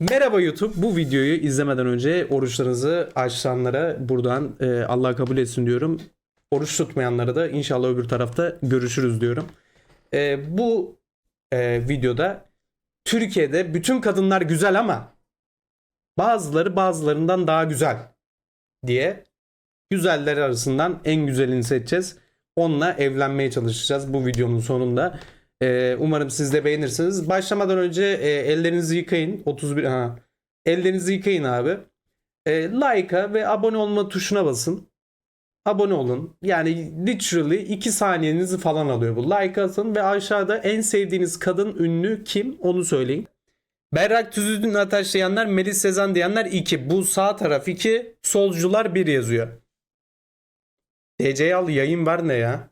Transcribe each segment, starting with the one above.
Merhaba YouTube. Bu videoyu izlemeden önce oruçlarınızı açanlara buradan e, Allah kabul etsin diyorum. Oruç tutmayanlara da inşallah öbür tarafta görüşürüz diyorum. E, bu e, videoda Türkiye'de bütün kadınlar güzel ama bazıları bazılarından daha güzel diye güzeller arasından en güzelini seçeceğiz. Onunla evlenmeye çalışacağız bu videonun sonunda. Ee, umarım siz de beğenirsiniz. Başlamadan önce e, ellerinizi yıkayın. 31 ha. Ellerinizi yıkayın abi. E, like'a ve abone olma tuşuna basın. Abone olun. Yani literally 2 saniyenizi falan alıyor bu. Like atın ve aşağıda en sevdiğiniz kadın ünlü kim onu söyleyin. Berrak Tüzüdün Ataş diyenler, Melis Sezen diyenler 2. Bu sağ taraf 2, solcular 1 yazıyor. DC'ye al yayın var ne ya?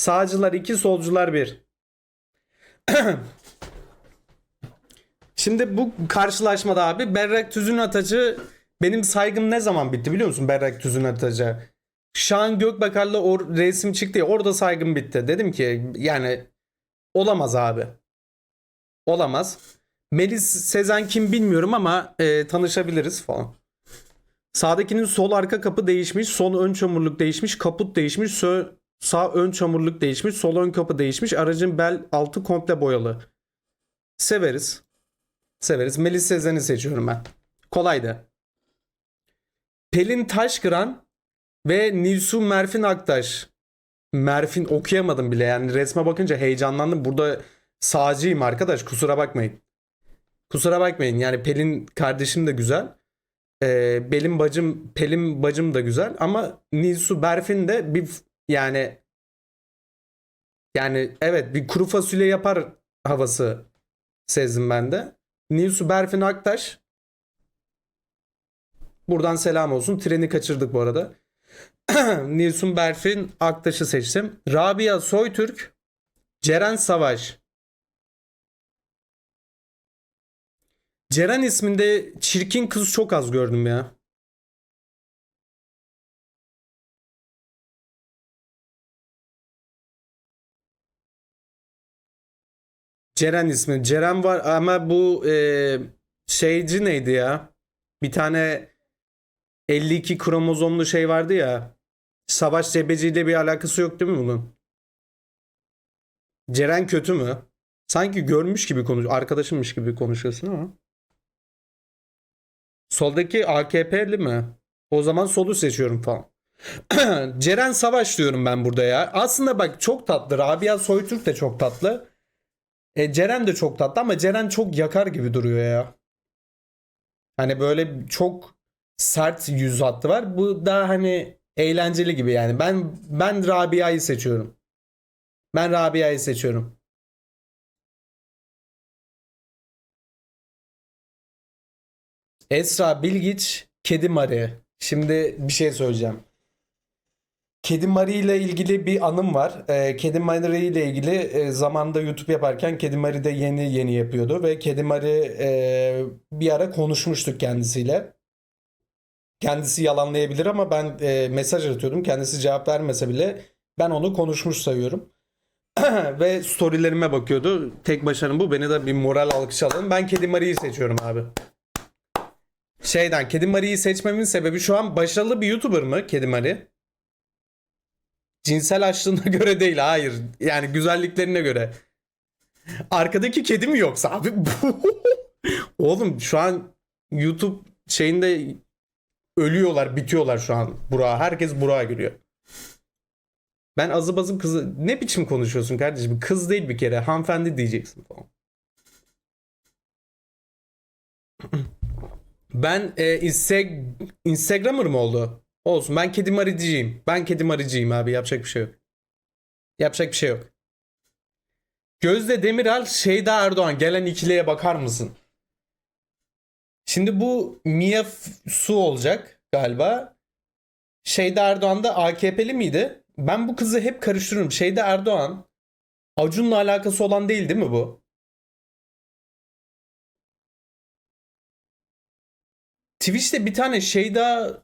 Sağcılar 2, solcular 1. Şimdi bu karşılaşmada abi Berrak Tüzün Ataç'ı benim saygım ne zaman bitti biliyor musun Berrak Tüzün Ataç'a? Şahan Gökbakar'la o resim çıktı ya orada saygım bitti. Dedim ki yani olamaz abi. Olamaz. Melis Sezen kim bilmiyorum ama e, tanışabiliriz falan. Sağdakinin sol arka kapı değişmiş, sol ön çamurluk değişmiş, kaput değişmiş, sö- sağ ön çamurluk değişmiş, sol ön kapı değişmiş, aracın bel altı komple boyalı. Severiz. Severiz. Melis Sezen'i seçiyorum ben. Kolaydı. Pelin Taşkıran ve Nilsu Merfin Aktaş. Merfin okuyamadım bile yani resme bakınca heyecanlandım. Burada sağcıyım arkadaş kusura bakmayın. Kusura bakmayın yani Pelin kardeşim de güzel. Ee, Pelin bacım Pelin bacım da güzel ama Nilsu Berfin de bir yani yani evet bir kuru fasulye yapar havası sezdim ben de. Nilsu Berfin Aktaş buradan selam olsun. Treni kaçırdık bu arada. Nilsun Berfin Aktaş'ı seçtim. Rabia Soytürk, Ceren Savaş. Ceren isminde çirkin kız çok az gördüm ya. Ceren ismi. Ceren var ama bu e, şeyci neydi ya? Bir tane 52 kromozomlu şey vardı ya. Savaş Cebeci bir alakası yok değil mi bunun? Ceren kötü mü? Sanki görmüş gibi konuş, arkadaşımmış gibi konuşuyorsun ama. Soldaki AKP'li mi? O zaman solu seçiyorum falan. Ceren Savaş diyorum ben burada ya. Aslında bak çok tatlı. Rabia Soytürk de çok tatlı. E, Ceren de çok tatlı ama Ceren çok yakar gibi duruyor ya. Hani böyle çok sert yüz hattı var. Bu daha hani eğlenceli gibi yani. Ben ben Rabia'yı seçiyorum. Ben Rabia'yı seçiyorum. Esra Bilgiç, Kedi Mari. Şimdi bir şey söyleyeceğim. Kedi Mari ile ilgili bir anım var. Ee, Kedi Mari ile ilgili e, zamanında YouTube yaparken Kedi Mari de yeni yeni yapıyordu ve Kedi Mari e, bir ara konuşmuştuk kendisiyle. Kendisi yalanlayabilir ama ben e, mesaj atıyordum. Kendisi cevap vermese bile ben onu konuşmuş sayıyorum. ve storylerime bakıyordu. Tek başarım bu. Beni de bir moral alkışlayalım. Ben Kedi Mari'yi seçiyorum abi. Şeyden Kedi Mari'yi seçmemin sebebi şu an başarılı bir YouTuber mı Kedi Mari? Cinsel açlığına göre değil hayır. Yani güzelliklerine göre. Arkadaki kedi mi yoksa abi? Oğlum şu an YouTube şeyinde ölüyorlar, bitiyorlar şu an. Burak'a. Herkes Burak'a giriyor. Ben azı bazım kızı... Ne biçim konuşuyorsun kardeşim? Kız değil bir kere. Hanımefendi diyeceksin falan. Ben e, Insta- Instagrammer mı oldu? Olsun. Ben kedi mariciyim. Ben kedi mariciyim abi. Yapacak bir şey yok. Yapacak bir şey yok. Gözde Demiral, Şeyda Erdoğan. Gelen ikiliye bakar mısın? Şimdi bu Mia Su olacak galiba. Şeyda Erdoğan da AKP'li miydi? Ben bu kızı hep karıştırıyorum. Şeyda Erdoğan Acun'la alakası olan değil değil mi bu? Twitch'te bir tane Şeyda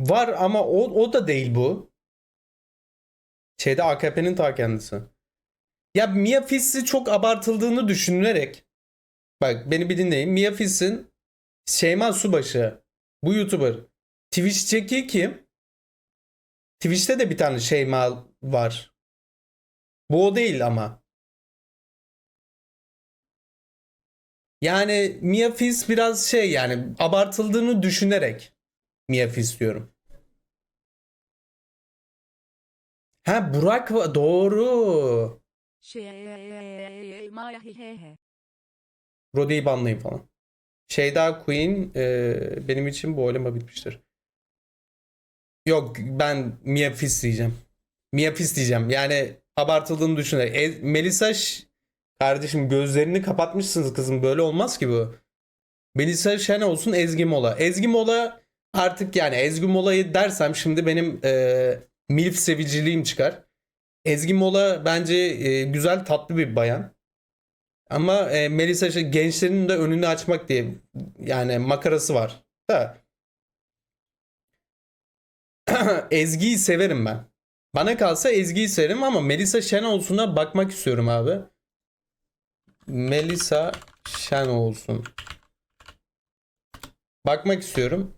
var ama o, o da değil bu. Şeyde AKP'nin ta kendisi. Ya Mia Fiss'i çok abartıldığını düşünülerek bak beni bir dinleyin. Mia Fiss'in Şeyma Subaşı bu YouTuber Twitch'teki kim? Twitch'te de bir tane Şeyma var. Bu o değil ama. Yani Mia Fis biraz şey yani abartıldığını düşünerek Mia Fis diyorum. Ha Burak doğru. Şey banlayın falan. Şeyda Queen e, benim için bu oylama bitmiştir. Yok ben Mia Fis diyeceğim. Mia Fis diyeceğim. Yani abartıldığını düşünerek. E, Melisa Ş- kardeşim gözlerini kapatmışsınız kızım. Böyle olmaz ki bu. Melisa Şen olsun Ezgi Mola. Ezgi Mola artık yani Ezgi Mola'yı dersem şimdi benim e, milf seviciliğim çıkar. Ezgi Mola bence e, güzel tatlı bir bayan. Ama e, Melisa şey, gençlerin de önünü açmak diye yani makarası var. Da. Ezgi'yi severim ben. Bana kalsa Ezgi'yi severim ama Melisa Şenolsun'a bakmak istiyorum abi. Melisa Şenolsun. Bakmak istiyorum.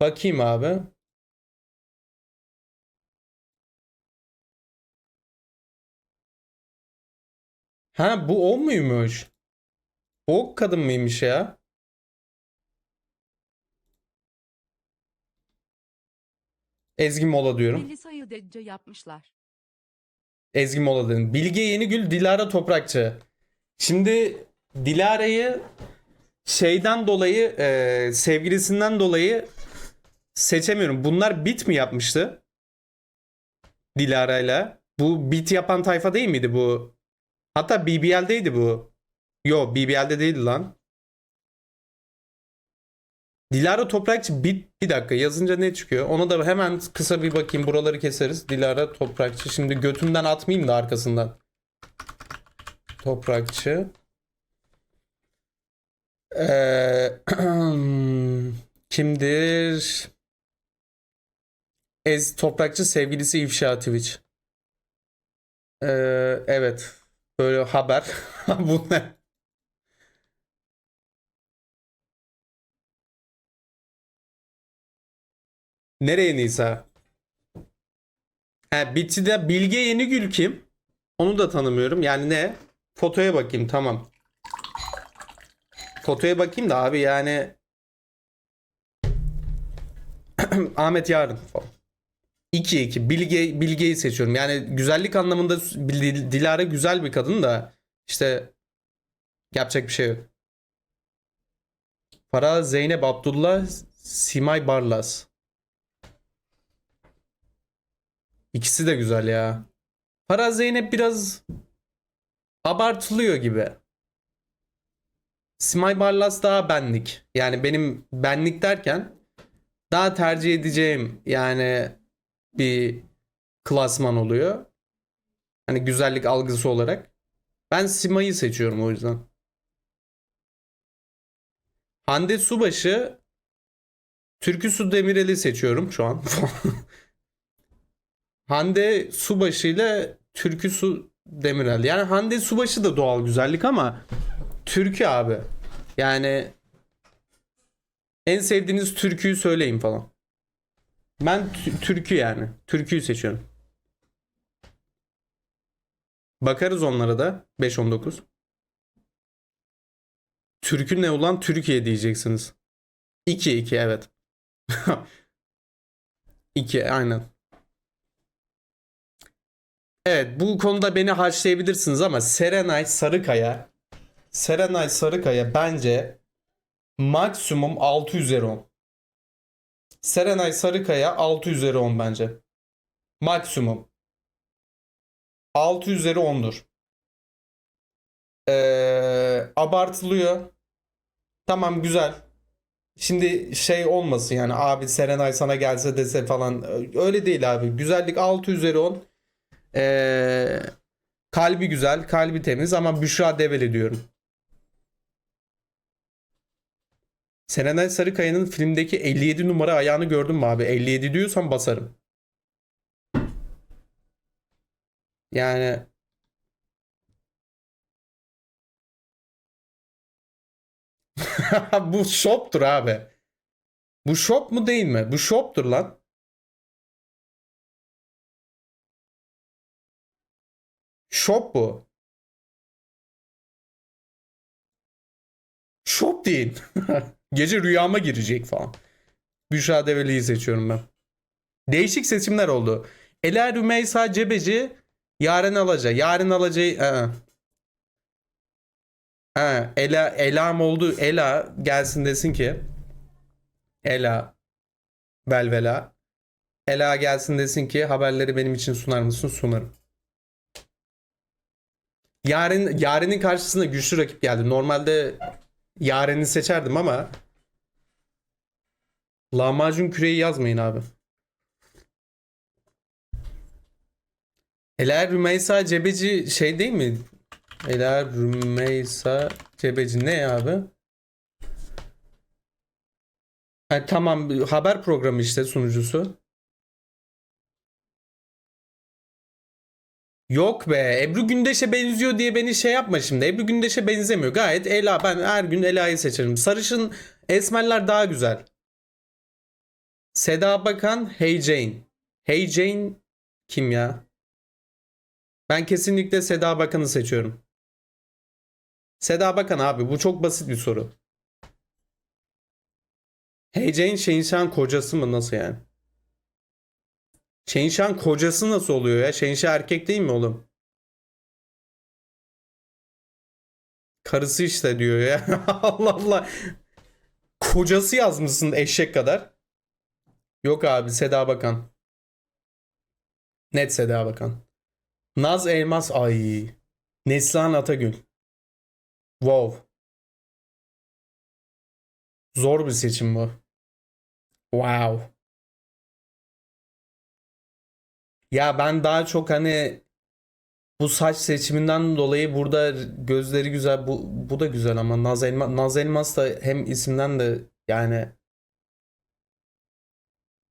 Bakayım abi. Ha bu o muymuş? O kadın mıymış ya? Ezgi Mola diyorum. Melisa'yı decce yapmışlar. Ezgi Mola dedim. Bilge Yenigül, Dilara Toprakçı. Şimdi Dilara'yı şeyden dolayı, e, sevgilisinden dolayı seçemiyorum. Bunlar bit mi yapmıştı? Dilara'yla. Bu bit yapan tayfa değil miydi bu? Hatta BBL'deydi bu. Yo BBL'de değildi lan. Dilara Toprakçı bit bir dakika yazınca ne çıkıyor? Ona da hemen kısa bir bakayım buraları keseriz. Dilara Toprakçı. Şimdi götümden atmayayım da arkasından. Toprakçı. Ee, kimdir? Ez Toprakçı sevgilisi ifşa Twitch. Ee, evet. Böyle haber. Bu ne? Nereye Nisa? He, Bitti'de Bilge Yenigül kim? Onu da tanımıyorum. Yani ne? Fotoya bakayım tamam. Fotoya bakayım da abi yani Ahmet Yarın falan. 2-2. Bilge, Bilge'yi seçiyorum. Yani güzellik anlamında Dil- Dilara güzel bir kadın da işte yapacak bir şey yok. Para Zeynep Abdullah Simay Barlas. İkisi de güzel ya. Para Zeynep biraz abartılıyor gibi. Simay Barlas daha benlik. Yani benim benlik derken daha tercih edeceğim yani bir klasman oluyor. Hani güzellik algısı olarak. Ben Simay'ı seçiyorum o yüzden. Hande Subaşı Türkü Su Demirel'i seçiyorum şu an. Hande Subaşı ile Türkü Su Demirel. Yani Hande Subaşı da doğal güzellik ama Türkü abi. Yani en sevdiğiniz türküyü söyleyin falan. Ben tü- türkü yani. Türküyü seçiyorum. Bakarız onlara da 5-19. Türkü ne ulan Türkiye diyeceksiniz. 2-2 evet. 2 aynen. Evet bu konuda beni haşlayabilirsiniz ama Serenay Sarıkaya Serenay Sarıkaya bence maksimum 6 üzeri 10. Serenay Sarıkaya 6 üzeri 10 bence. Maksimum. 6 üzeri 10'dur. Ee, abartılıyor. Tamam güzel. Şimdi şey olmasın yani abi Serenay sana gelse dese falan. Öyle değil abi. Güzellik 6 üzeri 10. Ee, kalbi güzel, kalbi temiz ama Büşra Develi diyorum. Serenay Sarıkaya'nın filmdeki 57 numara ayağını gördün mü abi? 57 diyorsan basarım. Yani Bu şoptur abi. Bu şop mu değil mi? Bu şoptur lan. Şop bu. Şop değil. Gece rüyama girecek falan. Büşra Develi'yi seçiyorum ben. Değişik seçimler oldu. Ela Rümeysa Cebeci Yaren Alaca. Yaren Alaca'yı... Aa. Ha, Ela, Ela'm oldu. Ela gelsin desin ki Ela Belvela Ela gelsin desin ki haberleri benim için sunar mısın? Sunarım. Yarın Yaren'in karşısında güçlü rakip geldi. Normalde Yaren'i seçerdim ama lahmacun küreği yazmayın abi. Ela Rümeysa Cebeci şey değil mi? Ela Rümeysa Cebeci ne abi? Ha, tamam haber programı işte sunucusu. Yok be Ebru Gündeş'e benziyor diye beni şey yapma şimdi. Ebru Gündeş'e benzemiyor. Gayet Ela ben her gün Ela'yı seçerim. Sarışın esmerler daha güzel. Seda Bakan Hey Jane. Hey Jane kim ya? Ben kesinlikle Seda Bakan'ı seçiyorum. Seda Bakan abi bu çok basit bir soru. Hey Jane Şehinşah'ın kocası mı nasıl yani? Şehinşah'ın kocası nasıl oluyor ya? Şehinşah erkek değil mi oğlum? Karısı işte diyor ya. Allah Allah. Kocası yazmışsın eşek kadar. Yok abi Seda Bakan. Net Seda Bakan. Naz Elmas ay. Neslihan Atagül. Wow. Zor bir seçim bu. Wow. Ya ben daha çok hani bu saç seçiminden dolayı burada gözleri güzel bu bu da güzel ama Naz Elmas Naz Elmas da hem isimden de yani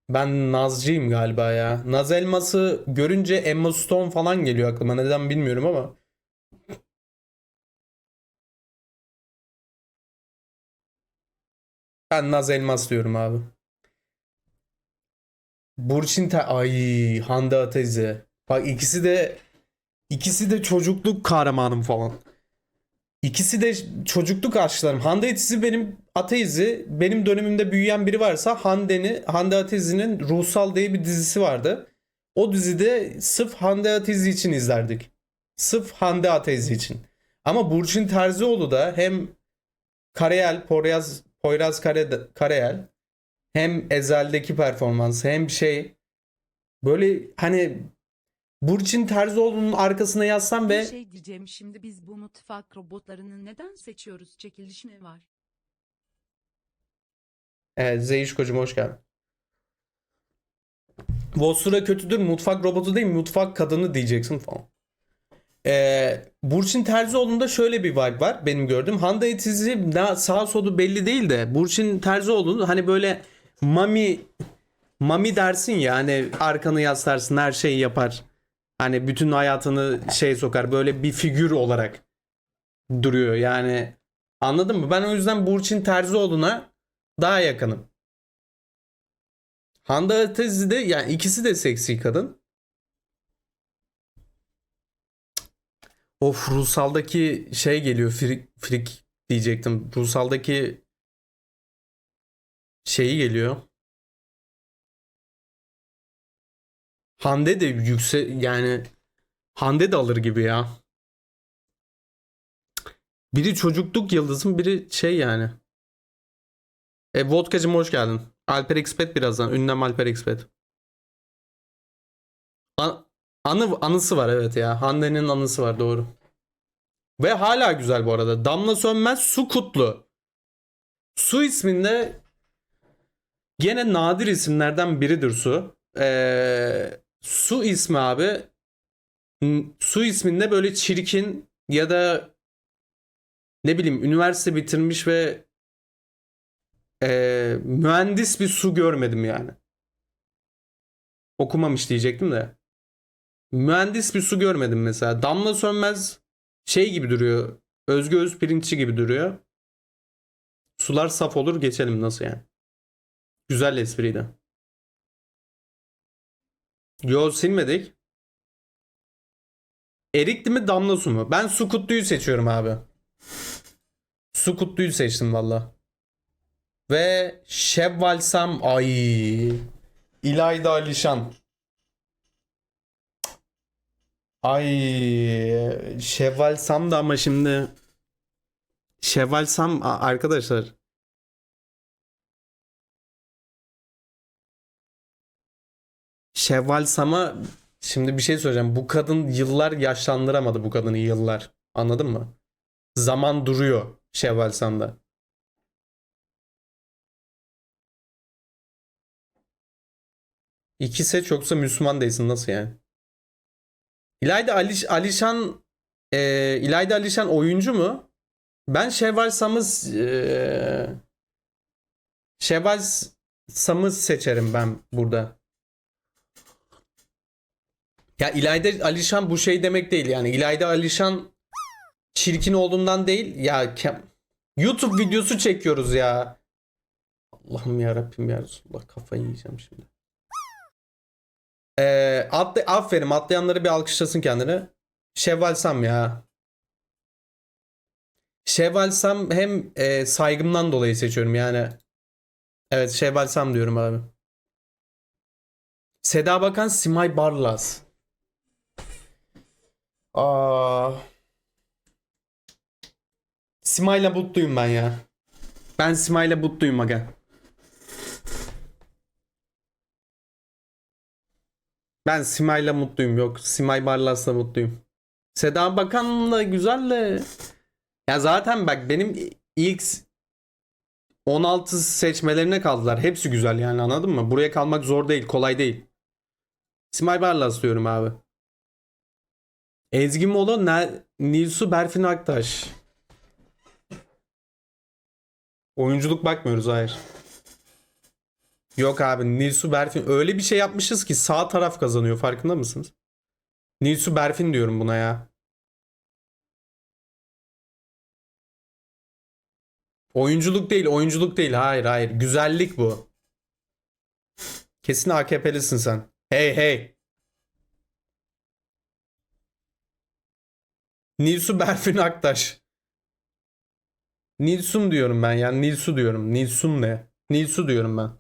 ben Nazcıyım galiba ya. Naz Elmas'ı görünce Emma Stone falan geliyor aklıma. Neden bilmiyorum ama. Ben Naz Elmas diyorum abi. Burçin Te ay Hande Atezi. Bak ikisi de ikisi de çocukluk kahramanım falan. İkisi de çocukluk aşklarım. Hande Atezi benim Atezi benim dönemimde büyüyen biri varsa Hande'ni Hande Atezi'nin Ruhsal diye bir dizisi vardı. O dizide sırf Hande Atezi için izlerdik. Sırf Hande Atezi için. Ama Burçin Terzioğlu da hem Karayel, Poyraz, Poyraz Kare, Karayel hem Ezel'deki performansı hem şey böyle hani Burçin Terzioğlu'nun arkasına yazsam Bir ve şey diyeceğim şimdi biz bu mutfak robotlarını neden seçiyoruz? Çekiliş mi var? Evet Zeyişko'cum hoş geldin. Vostura kötüdür mutfak robotu değil mutfak kadını diyeceksin falan. Ee, Burçin Terzioğlu'nda şöyle bir vibe var benim gördüğüm. Hande Etizi sağ solu belli değil de Burçin Terzioğlu hani böyle mami mami dersin ya hani arkanı yaslarsın her şeyi yapar. Hani bütün hayatını şey sokar böyle bir figür olarak duruyor yani anladın mı? Ben o yüzden Burçin Terzioğlu'na daha yakınım. Hande Atezi de yani ikisi de seksi kadın. Of Rusal'daki şey geliyor frik, frik diyecektim. Rusal'daki şeyi geliyor. Hande de yüksek yani Hande de alır gibi ya. Biri çocukluk yıldızım biri şey yani. E, Vodkacım hoş geldin. Alper Expet birazdan. Ünlem Alper Expet. An- anı anısı var evet ya. Hande'nin anısı var doğru. Ve hala güzel bu arada. Damla Sönmez Su Kutlu. Su isminde gene nadir isimlerden biridir Su. Ee, su ismi abi Su isminde böyle çirkin ya da ne bileyim üniversite bitirmiş ve ee, mühendis bir su görmedim yani. Okumamış diyecektim de. Mühendis bir su görmedim mesela. Damla Sönmez şey gibi duruyor. Özgü Özpirinççi gibi duruyor. Sular saf olur geçelim nasıl yani? Güzel espriydi. Yo silmedik. Erikli mi damla su mu? Ben su kutluyu seçiyorum abi. Su kutluyu seçtim valla. Ve Şevval Sam ay İlayda Alişan. Ay Şevval Sam da ama şimdi Şevval Sam arkadaşlar Şevval Sam'a şimdi bir şey söyleyeceğim. Bu kadın yıllar yaşlandıramadı bu kadını yıllar. Anladın mı? Zaman duruyor Şevval Sam'da. İki seç yoksa Müslüman değilsin nasıl yani? İlayda Aliş, Alişan e, İlayda Alişan oyuncu mu? Ben Şevval Sam'ı e, Şevval Sam'ı seçerim ben burada. Ya İlayda Alişan bu şey demek değil yani. İlayda Alişan çirkin olduğundan değil. Ya YouTube videosu çekiyoruz ya. Allah'ım ya Rabbim ya Resulullah kafayı yiyeceğim şimdi. Ee, atla, aferin atlayanları bir alkışlasın kendine. Şevval Sam ya. Şevval Sam hem e, saygımdan dolayı seçiyorum yani. Evet Şevval Sam diyorum abi. Seda Bakan Simay Barlas. Aa. Simay'la mutluyum ben ya. Ben Simay'la mutluyum aga. Ben Simay'la mutluyum. Yok Simay Barlas'la mutluyum. Seda Bakan'la güzel de ya zaten bak benim ilk 16 seçmelerine kaldılar. Hepsi güzel yani anladın mı? Buraya kalmak zor değil, kolay değil. Simay Barlas diyorum abi. Ezgi Mola, ne, Nilsu Berfin Aktaş. Oyunculuk bakmıyoruz hayır. Yok abi Nilsu Berfin öyle bir şey yapmışız ki sağ taraf kazanıyor farkında mısınız? Nilsu Berfin diyorum buna ya. Oyunculuk değil, oyunculuk değil. Hayır, hayır. Güzellik bu. Kesin AKP'lisin sen. Hey hey. Nilsu Berfin Aktaş. Nilsun diyorum ben yani Nilsu diyorum. Nilsun ne? Nilsu diyorum ben.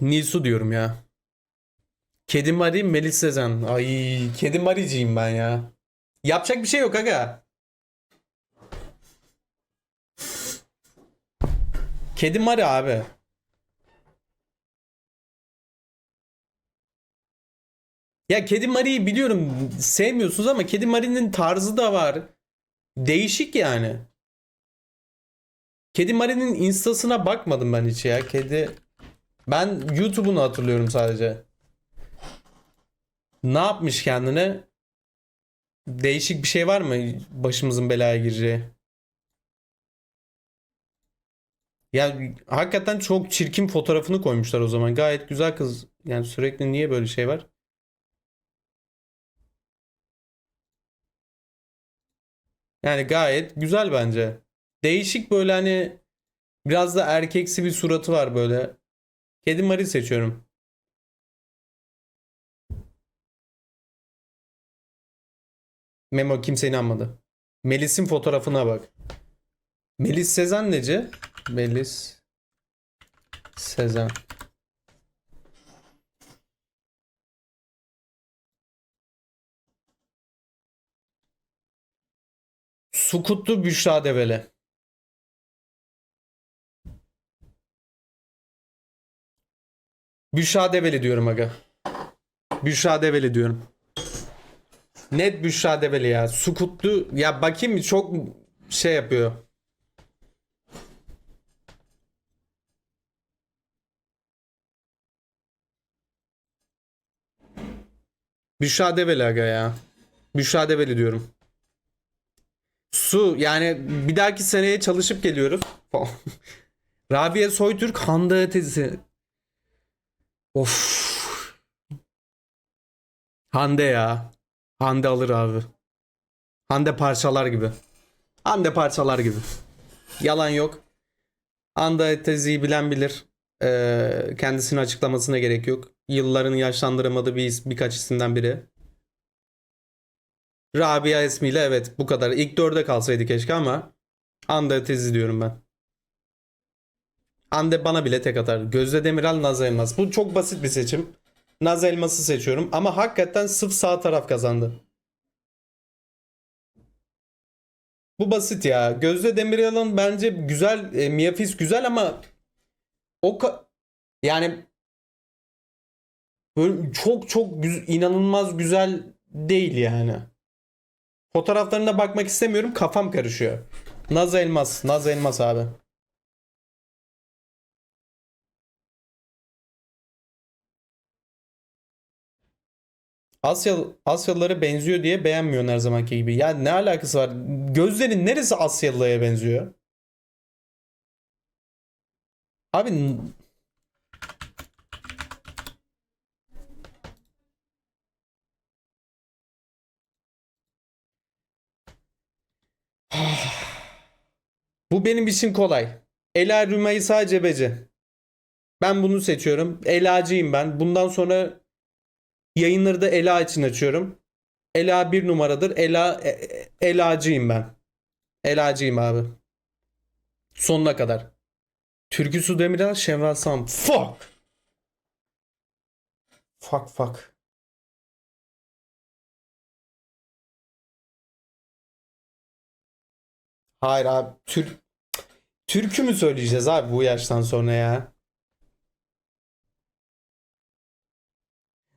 Nilsu diyorum ya. Kedi Mari Melis Sezen. Ay Kedi Mari'ciyim ben ya. Yapacak bir şey yok aga. Kedi Mari abi. Ya Kedi Mari'yi biliyorum sevmiyorsunuz ama Kedi Mari'nin tarzı da var. Değişik yani. Kedi Mari'nin instasına bakmadım ben hiç ya. Kedi ben YouTube'unu hatırlıyorum sadece. Ne yapmış kendine? Değişik bir şey var mı başımızın belaya gireceği? Ya hakikaten çok çirkin fotoğrafını koymuşlar o zaman. Gayet güzel kız. Yani sürekli niye böyle şey var? Yani gayet güzel bence. Değişik böyle hani biraz da erkeksi bir suratı var böyle. Kedi Mari seçiyorum. Memo kimse inanmadı. Melis'in fotoğrafına bak. Melis Sezen nece? Melis Sezen. Sukutlu Büşra Develi. Büşra Develi diyorum aga. Büşra Develi diyorum. Net Büşra Develi ya. Sukutlu ya bakayım çok şey yapıyor. Büşra Develi aga ya. Büşra Develi diyorum. Su yani bir dahaki seneye çalışıp geliyoruz. Rabia Soytürk Hande teyzesi. Of. Hande ya. Hande alır abi. Hande parçalar gibi. Hande parçalar gibi. Yalan yok. Hande teziyi bilen bilir. Ee, kendisini açıklamasına gerek yok. Yılların yaşlandıramadığı bir, birkaç isimden biri. Rabia Esmi ile evet bu kadar. İlk dörde kalsaydı keşke ama Hande tezi diyorum ben. Hande bana bile tek atar. Gözde Demirel, Naz Elmas. Bu çok basit bir seçim. Naz Elmas'ı seçiyorum ama hakikaten sırf sağ taraf kazandı. Bu basit ya. Gözde Demirel'in bence güzel, e, Miyafis güzel ama o yani böyle çok çok güz- inanılmaz güzel değil yani. Fotoğraflarına bakmak istemiyorum. Kafam karışıyor. Naz Elmas. Naz Elmas abi. Asya Asyalılara benziyor diye beğenmiyorsun her zamanki gibi. Ya ne alakası var? Gözlerin neresi Asyalıya benziyor? Abi Bu benim için kolay. Ela Rümeysa Cebeci. Ben bunu seçiyorum. Elacıyım ben. Bundan sonra yayınları da Ela için açıyorum. Ela bir numaradır. Ela e- e- Elacıyım ben. Elacıyım abi. Sonuna kadar. Türkü Su Demirel, Şevval Sam. Fuck. Fuck fuck. Hayır abi. Tür Türkü mü söyleyeceğiz abi bu yaştan sonra ya?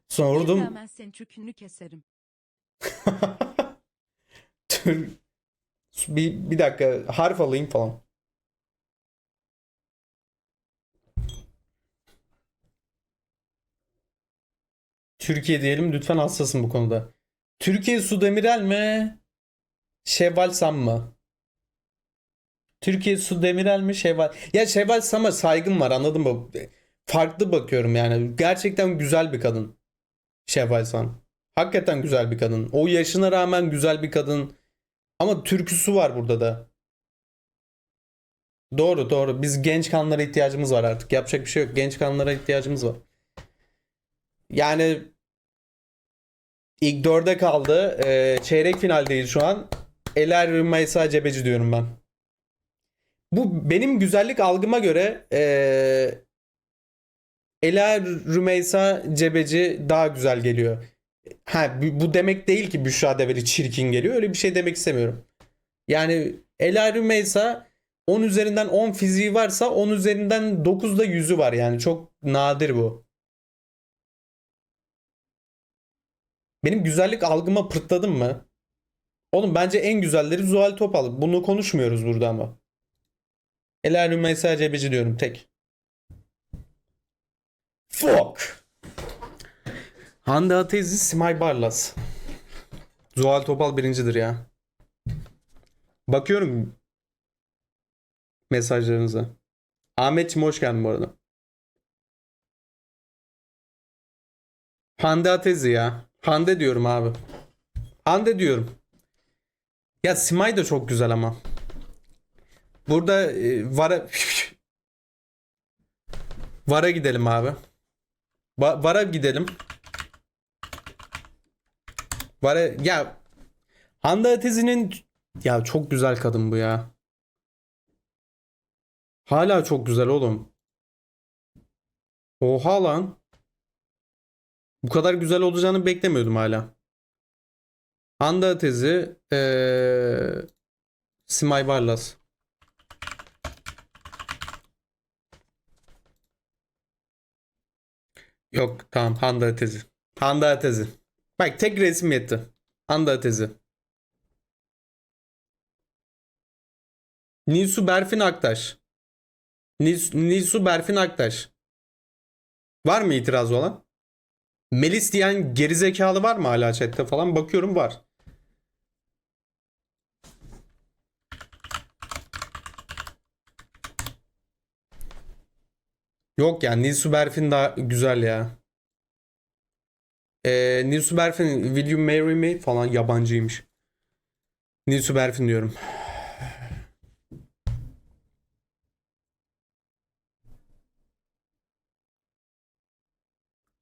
Sordum. Dinlemezsen çükünü keserim. Tür... Bir, bir dakika harf alayım falan. Türkiye diyelim lütfen hassasın bu konuda. Türkiye Su Demirel mi? Şevval Sam mı? Türkiye Su Demirel mi? Şevval. Ya Şevval Sam'a saygım var anladın mı? Farklı bakıyorum yani. Gerçekten güzel bir kadın. Şevval Sam. Hakikaten güzel bir kadın. O yaşına rağmen güzel bir kadın. Ama türküsü var burada da. Doğru doğru. Biz genç kanlara ihtiyacımız var artık. Yapacak bir şey yok. Genç kanlara ihtiyacımız var. Yani ilk dörde kaldı. Ee, çeyrek finaldeyiz şu an. Eler Rümeysa Cebeci diyorum ben. Bu benim güzellik algıma göre ee, Ela Rümeysa Cebeci daha güzel geliyor. Ha bu demek değil ki Büşra Develi çirkin geliyor. Öyle bir şey demek istemiyorum. Yani Ela Rümeysa 10 üzerinden 10 fiziği varsa 10 üzerinden 9'da yüzü var yani. Çok nadir bu. Benim güzellik algıma pırtladın mı? Oğlum bence en güzelleri Zuhal Topal. Bunu konuşmuyoruz burada ama. Ela Rümeysa Cebeci diyorum tek. Fuck. Hande Atezi, Simay Barlas. Zuhal Topal birincidir ya. Bakıyorum mesajlarınıza. Ahmetciğim hoş geldin bu arada. Hande Atezi ya. Hande diyorum abi. Hande diyorum. Ya Simay da çok güzel ama. Burada e, Vara Vara gidelim abi. Va- Vara gidelim. Vara ya Hande Atezi'nin ya çok güzel kadın bu ya. Hala çok güzel oğlum. Oha lan. Bu kadar güzel olacağını beklemiyordum hala. Hande Atezi, eee Simay Barlas. Yok tamam Hande Atezi. Hande Atezi. Bak tek resim yetti. Hande Atezi. Nisu Berfin Aktaş. Nis, Nisu Berfin Aktaş. Var mı itirazı olan? Melis diyen gerizekalı var mı hala chatte falan? Bakıyorum var. Yok yani Nilsu Berfin daha güzel ya. Ee, Nilsu Berfin Will You Marry Me falan yabancıymış. Nilsu Berfin diyorum.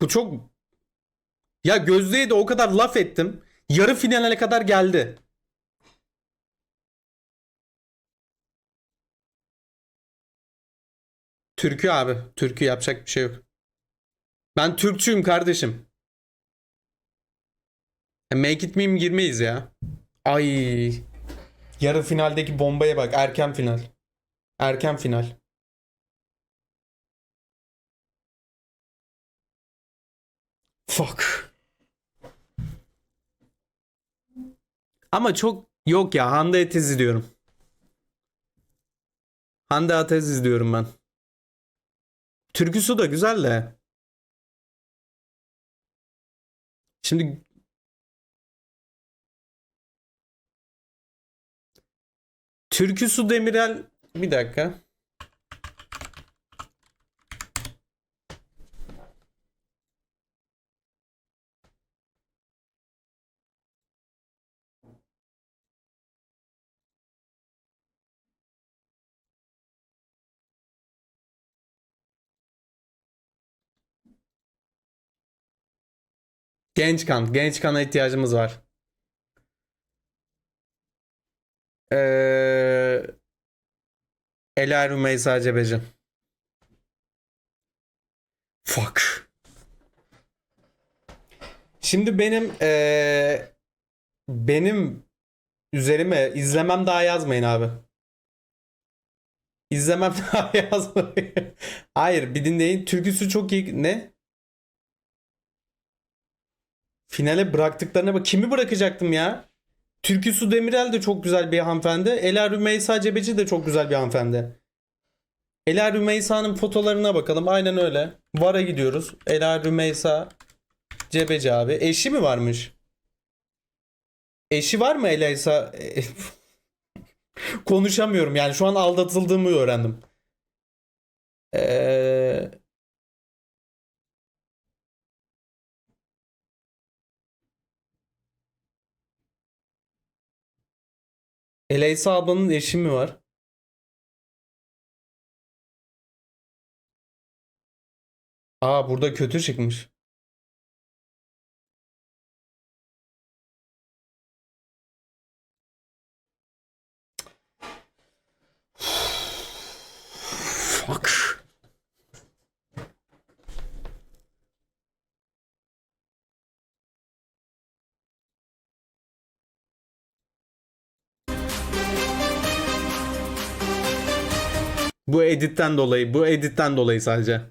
Bu çok... Ya Gözde'ye de o kadar laf ettim. Yarı finale kadar geldi. Türkü abi. Türkü yapacak bir şey yok. Ben Türkçüyüm kardeşim. Make it meme girmeyiz ya. Ay. Yarı finaldeki bombaya bak. Erken final. Erken final. Fuck. Ama çok yok ya. Hande Etiz izliyorum. Hande Atez izliyorum ben. Türküsü de güzel de. Şimdi Türküsü Demirel bir dakika. Genç kan. Genç kana ihtiyacımız var. Ee, Ela Rümeysa Cebeci. Fuck. Şimdi benim ee, benim üzerime izlemem daha yazmayın abi. İzlemem daha yazmayın. Hayır bir dinleyin. Türküsü çok iyi. Ne? Finale bıraktıklarına bak. Kimi bırakacaktım ya? Türkü Su Demirel de çok güzel bir hanımefendi. Ela Rümeysa Cebeci de çok güzel bir hanımefendi. Ela Rümeysa'nın fotolarına bakalım. Aynen öyle. Vara gidiyoruz. Ela Rümeysa Cebeci abi. Eşi mi varmış? Eşi var mı Ela'ysa? Konuşamıyorum yani şu an aldatıldığımı öğrendim. Ee, Eleysa ablanın eşi mi var? Aa burada kötü çıkmış. Bu editten dolayı, bu editten dolayı sadece.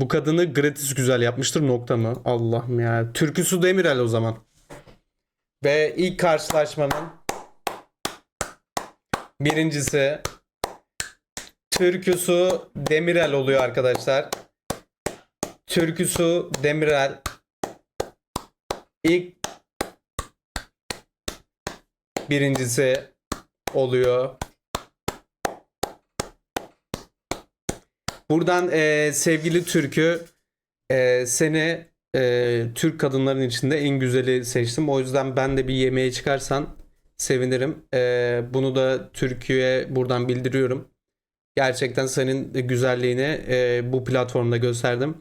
Bu kadını gratis güzel yapmıştır nokta mı? Allah'ım ya. Türküsü Demirel o zaman. Ve ilk karşılaşmanın birincisi Türküsü Demirel oluyor arkadaşlar. Türküsü Demirel ilk birincisi oluyor. Buradan e, sevgili Türk'ü e, seni e, Türk kadınların içinde en güzeli seçtim. O yüzden ben de bir yemeğe çıkarsan sevinirim. E, bunu da Türkiye'ye buradan bildiriyorum. Gerçekten senin güzelliğini e, bu platformda gösterdim.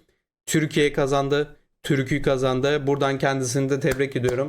Türkiye kazandı. Türk'ü kazandı. Buradan kendisini de tebrik ediyorum.